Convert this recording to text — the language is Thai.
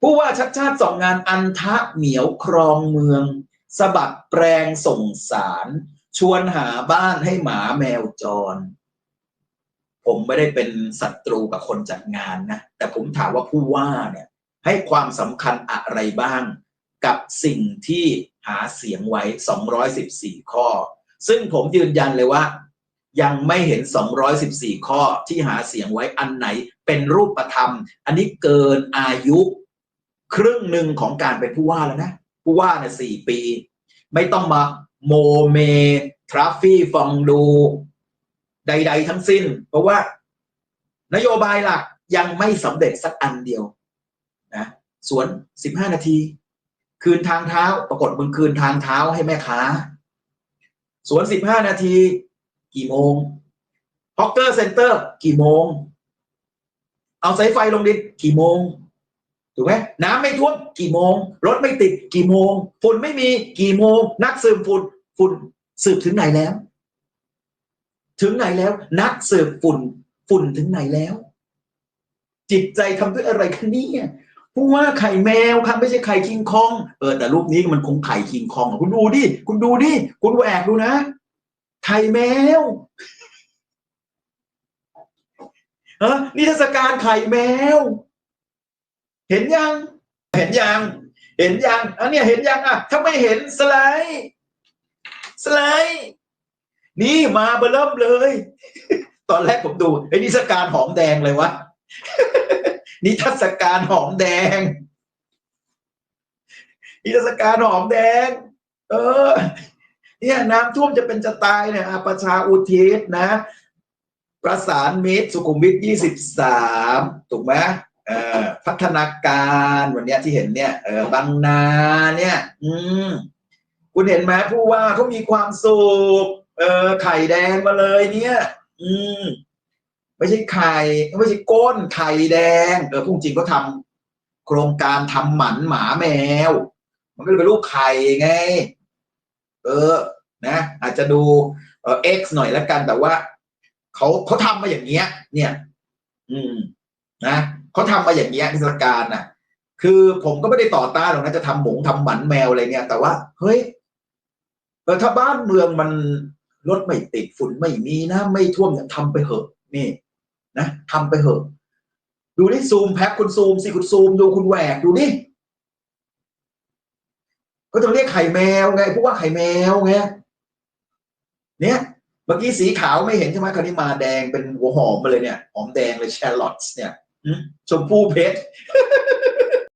ผู้ว่าชัดชาติสองงานอันทะเหมียวครองเมืองสะบัดแปลงส่งสาร ชวนหาบ้านให้หมาแมวจร ผมไม่ได้เป็นศัตรูกับคนจัดงานนะ แต่ผมถามว่าผู้ว่าเนี่ย ให้ความสำคัญอะไรบ้าง กับสิ่งที่หาเสียงไว้ 214 ข้อ ซึ่งผมยืนยันเลยว่า ยังไม่เห็น 214 ข้อที่หาเสียงไว้อันไหนเป็นรูปธรรม อันนี้เกินอายุ ครึ่งหนึ่งของการเป็นผู้ว่าแล้วนะ ผู้ว่าเนี่ยสี่ปี ไม่ต้องมาโมเม ทราฟฟี่ฟองดู ใด ๆ ทั้งสิ้น เพราะว่า นโยบายหลักยังไม่สำเร็จสักอันเดียวนะสวน15นาที คืนทางเท้าปรากฏมึงคืนทางเท้าให้แม่ค้าสวน15นาที กี่โมงฮอกเกอร์เซ็นเตอร์ กี่โมง เอาสายไฟลงดินกี่โมง ถูกไหมน้ำไม่ท่วมกี่โมง รถไม่ติดกี่โมงฝุ่นไม่มีกี่โมง นักสืบฝุ่นฝุ่นสืบถึงไหนแล้ว ถึงไหนแล้ว นักสืบฝุ่นฝุ่นถึงไหนแล้ว จิตใจทำด้วยอะไรกันเนี่ยผู้ว่าไข่แมวครับไม่ใช่ไข่คิงคองเออแต่รูปนี้มันคงไข่คิงคองคุณดูดิคุณดูดิคุณแหวกดูนะไข่แมวเออนิทรรศการไข่แมว เห็นยัง เห็นยัง เห็นยังอันนี้เห็นยังอะถ้าไม่เห็นสไลด์สไลด์นี่มาเบลิ่มเลย ตอนแรกผมดูไอ้นิทรรศการหอมแดงเลยวะนิทรรศการหอมแดงนิทรรศการหอมแดง เออ เนี่ยน้ำท่วมจะเป็นจะตายเนี่ยอะประชาอุทิศนะ ประสานมิตรสุขุมวิทยี่สิบสามถูกไหม พัฒนาการวันเนี้ยที่เห็นเนี่ยเออบางนาเนี่ย อืมคุณเห็นไหมผู้ว่าเขามีความสุขเออไข่แดงมาเลยเนี่ย อืมไม่ใช่ไข่ไม่ใช่ก้นไข่แดงเออพูดจริงก็ทำโครงการทำหมันหมาแมว มันก็เลยเป็นลูกไข่ไง เออ นะ อาจจะดูเออ X หน่อยแล้วกันแต่ว่าเขาเขาทำมาอย่างเงี้ย เนี่ย อืม นะเขาทำมาอย่างเงี้ยเทศกาลน่ะคือผมก็ไม่ได้ต่อต้านหรอกนะจะทำหมงทำหมันแมวอะไรเนี่ยแต่ว่าเฮ้ยเออถ้าบ้านเมืองมันรถไม่ติดฝุ่นไม่มีนะไม่ท่วมเนี่ยทำไปเหอะนี่นะทำไปเหอะ ดูนี่ซูมแพ็คคุณซูมสิคุณซูมดูคุณแหวกดูนี่ก็ต้องเรียกไข่แมวไงพวกว่าไข่แมวไงเนี่ยเมื่อกี้สีขาวไม่เห็นใช่ไหมคราวนี้มาแดงเป็นหัวหอมมาเลยเนี่ยหอมแดงเลยแชร์ลอตส์เนี่ย ชมพู่เพชร